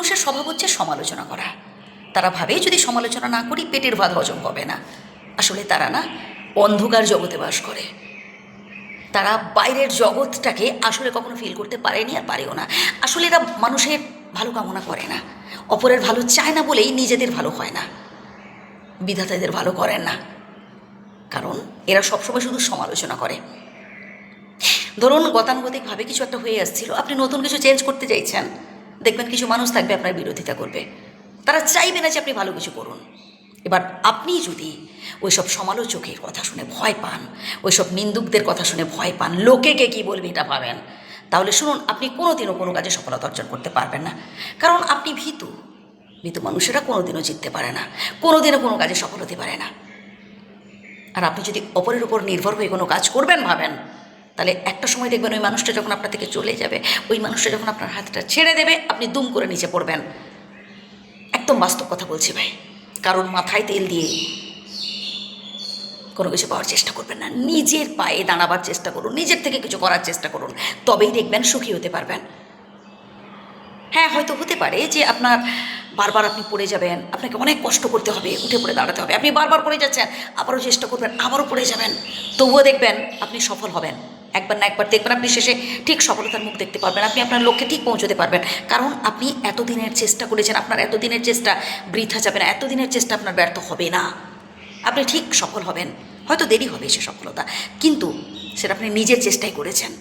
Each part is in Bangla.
মানুষের স্বভাব হচ্ছে সমালোচনা করা। তারা ভাবে যদি সমালোচনা না করি, পেটের ভাত হজম হবে না। আসলে তারা না অন্ধকার জগতে বাস করে। তারা বাইরের জগৎটাকে আসলে কখনো ফিল করতে পারেনি আর পারেও না। আসলে এরা মানুষের ভালো কামনা করে না। অপরের ভালো চায় না বলেই নিজেদের ভালো হয় না। বিধাতা এদের ভালো করেন না। কারণ এরা সবসময় শুধু সমালোচনা করে। ধরুন গতানুগতিকভাবে কিছু একটা হয়ে আসছিল। আপনি নতুন কিছু চেঞ্জ করতে চাইছেন। দেখবেন কিছু মানুষ থাকবে আপনার বিরোধিতা করবে। তারা চাইবে না যে আপনি ভালো কিছু করুন। এবার আপনি যদি ওইসব সমালোচকের কথা শুনে ভয় পান, ওইসব নিন্দুকদের কথা শুনে ভয় পান, লোকে কে কী বলবে এটা ভাবেন, তাহলে শুনুন, আপনি কোনোদিনও কোনো কাজে সফলতা অর্জন করতে পারবেন না। কারণ আপনি ভীতু। ভীতু মানুষেরা কোনোদিনও জিততে পারে না, কোনোদিনও কোনো কাজে সফল হতে পারে না। আর আপনি যদি অপরের উপর নির্ভর হয়ে কোনো কাজ করবেন, ভাবেন তাহলে একটা সময় দেখবেন ওই মানুষটা যখন আপনার থেকে চলে যাবে, ওই মানুষটা যখন আপনার হাতটা ছেড়ে দেবে, আপনি দুম করে নিচে পড়বেন। একদম বাস্তব কথা বলছি ভাই। কারণ মাথায় তেল দিয়ে কোনো কিছু পাওয়ার চেষ্টা করবেন না। নিজের পায়ে দাঁড়াবার চেষ্টা করুন, নিজের থেকে কিছু করার চেষ্টা করুন। তবেই দেখবেন সুখী হতে পারবেন। হ্যাঁ হয়তো হতে পারে যে আপনার বারবার আপনি পড়ে যাবেন, আপনাকে অনেক কষ্ট করতে হবে, উঠে পড়ে দাঁড়াতে হবে। আপনি বারবার পড়ে যাচ্ছেন, আবারও চেষ্টা করবেন, আবারও পড়ে যাবেন। তবুও দেখবেন আপনি সফল হবেন। একবার না একবার দেখবেন, আপনি শেষে ঠিক সফলতার মুখ দেখতে পারবেন, আপনি আপনার লক্ষ্যে ঠিক পৌঁছতে পারবেন। কারণ আপনি এতদিনের চেষ্টা করেছেন, আপনার এতদিনের চেষ্টা বৃথা যাবে না, এতদিনের চেষ্টা আপনার ব্যর্থ হবে না। আপনি ঠিক সফল হবেন, হয়তো দেরি হবে সে সফলতা, কিন্তু সেটা আপনি নিজের চেষ্টাই করেছেন।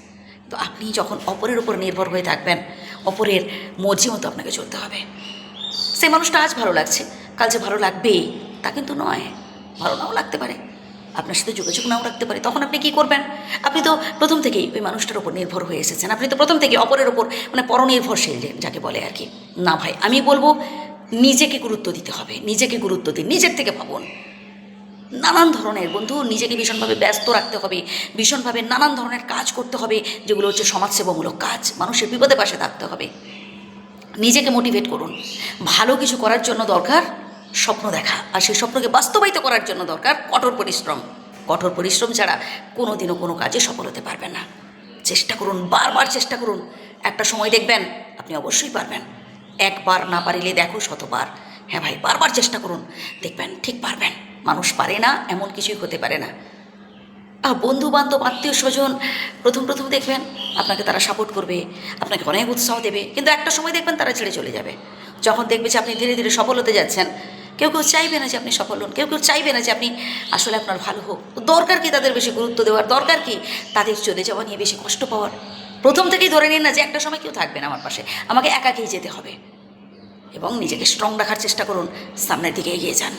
তো আপনি যখন অপরের উপর নির্ভর হয়ে থাকবেন, অপরের মর্জি মতো আপনাকে চলতে হবে। সেই মানুষটা আজ ভালো লাগছে, কাল যে ভালো লাগবে তা কিন্তু নয়, ভালো নাও লাগতে পারে। আপনার সাথে যোগাযোগ নাও রাখতে পারে। তখন আপনি কি করবেন? আপনি তো প্রথম থেকেই ওই মানুষটার ওপর নির্ভর হয়ে এসেছেন। আপনি তো প্রথম থেকে অপরের ওপর মানে পরনির্ভরশীল যাকে বলে আর কি। না ভাই, আমি বলব নিজেকে গুরুত্ব দিতে হবে। নিজেকে গুরুত্ব দিন। নিজের থেকে ভাবুন। নানান ধরনের বন্ধু, নিজেকে ভীষণভাবে ব্যস্ত রাখতে হবে। ভীষণভাবে নানান ধরনের কাজ করতে হবে, যেগুলো হচ্ছে সমাজসেবামূলক কাজ। মানুষের বিপদে পাশে থাকতে হবে। নিজেকে মোটিভেট করুন। ভালো কিছু করার জন্য দরকার স্বপ্ন দেখা। আর সেই স্বপ্নকে বাস্তবায়িত করার জন্য দরকার কঠোর পরিশ্রম। কঠোর পরিশ্রম ছাড়া কোনো দিনও কোনো কাজে সফল হতে পারবে না। চেষ্টা করুন, বারবার চেষ্টা করুন। একটা সময় দেখবেন, আপনি অবশ্যই পারবেন। একবার না পারিলে দেখো শতবার। হ্যাঁ ভাই, বারবার চেষ্টা করুন। দেখবেন, ঠিক পারবেন। মানুষ পারে না, এমন কিছুই হতে পারে না। বন্ধু বান্ধব আত্মীয় স্বজন প্রথম প্রথম দেখবেন আপনাকে তারা সাপোর্ট করবে, আপনাকে অনেক উৎসাহ দেবে। কিন্তু একটা সময় দেখবেন তারা ছেড়ে চলে যাবে। যখন দেখবে যে আপনি ধীরে ধীরে সফল হতে যাচ্ছেন, কেউ কেউ চাইবে না যে আপনি সফল হন, কেউ কেউ চাইবে না যে আপনি আসলে আপনার ভালো হোক। দরকার কি তাদের বেশি গুরুত্ব দেওয়ার? দরকার কি তাদের চলে যাওয়া নিয়ে বেশি কষ্ট পাওয়ার? প্রথম থেকেই ধরে নিন না যে একটা সময় কেউ থাকবে না আমার পাশে। আমাকে একাকেই যেতে হবে। এবং নিজেকে স্ট্রং রাখার চেষ্টা করুন। সামনের দিকে এগিয়ে যান।